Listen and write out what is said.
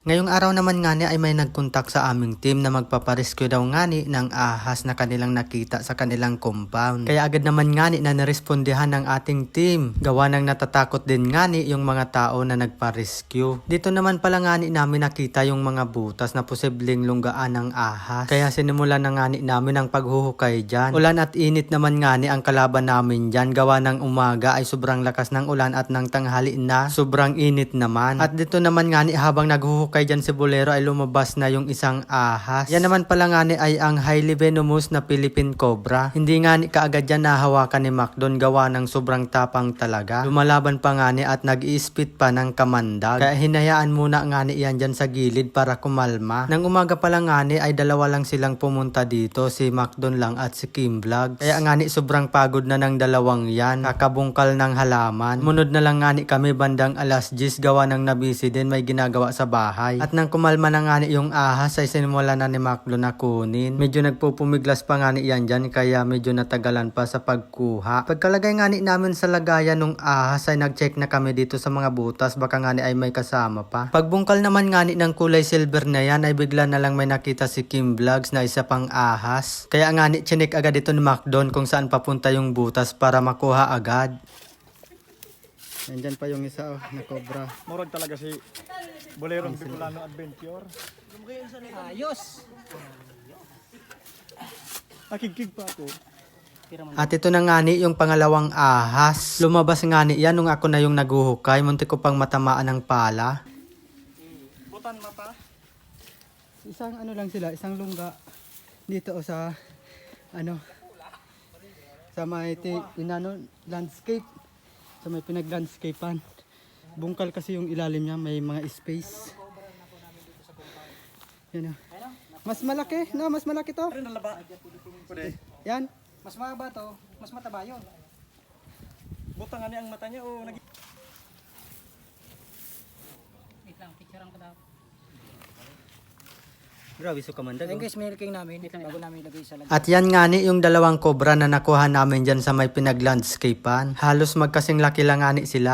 Ngayong araw naman nga ay may nagkontak sa aming team na magpaparescue daw nga ni ng ahas na kanilang nakita sa kanilang compound. Kaya agad naman nga na narespondihan ng ating team. Gawa ng natatakot din nga yung mga tao na nagpa-rescue. Dito naman pala nga namin nakita yung mga butas na posibleng lunggaan ng ahas. Kaya sinimulan na nga namin ang paghuhukay dyan. Ulan at init naman nga ang kalaban namin dyan. Gawa ng umaga ay sobrang lakas ng ulan at ng tanghali na sobrang init naman. At dito naman nga habang naghuhukay dyan si Bolero ay lumabas na yung isang ahas. Yan naman pala nga ni ay ang highly venomous na Philippine Cobra. Hindi nga ni kaagad yan nahawakan ni Macdon gawa ng sobrang tapang talaga. Lumalaban pa nga ni at nag-iispit pa ng kamandag. Kaya hinayaan muna nga ni yan dyan sa gilid para kumalma. Nang umaga pa lang nga ni ay dalawa lang silang pumunta dito, si Macdon lang at si Kim Vlog. Kaya nga ni sobrang pagod na ng dalawang yan. Kakabungkal ng halaman. Munod na lang nga ni kami bandang alas 10 gawa ng nabisi din may ginagawa sa bahay. At nang kumalma na nga yung ahas ay sinimula na ni Macdo na kunin. Medyo nagpupumiglas pa nga ni yan dyan kaya medyo natagalan pa sa pagkuha. Pagkalagay nga ni namin sa lagayan nung ahas ay nag-check na kami dito sa mga butas baka nga ay may kasama pa. Pagbungkal naman nga ni ng kulay silver na yan ay bigla na lang may nakita si Kim Vlogs na isa pang ahas. Kaya nga ni chinik agad ito ni Macdon kung saan papunta yung butas para makuha agad. Nandyan pa yung isa oh, na cobra. Murag talaga si Bolerong Bicolano Adventure. Ayos! Nakikig pa ako. At ito na nga ni yung pangalawang ahas. Lumabas nga ni yan nung ako na yung naguhukay. Munti ko pang matamaan ng pala. Butan mata. Isang ano lang sila, isang lungga dito o sa ano sa may inano landscape sa may pinag-landscapean. Bungkal kasi yung ilalim niya, may mga space. Yan o. Mas malaki, no? Mas malaki to. Ano nalaba? Pwede. Yan. Mas mahaba to, mas mataba yun. Butang ang mata niya o nag Wait lang, picturean ko daw. Grabe so kamandag. Ayun guys, milking namin. Bago namin ilagay sa lagay. At yan nga ni yung dalawang cobra na nakuha namin dyan sa may pinag-landscapean. Halos magkasing laki lang nga ni sila.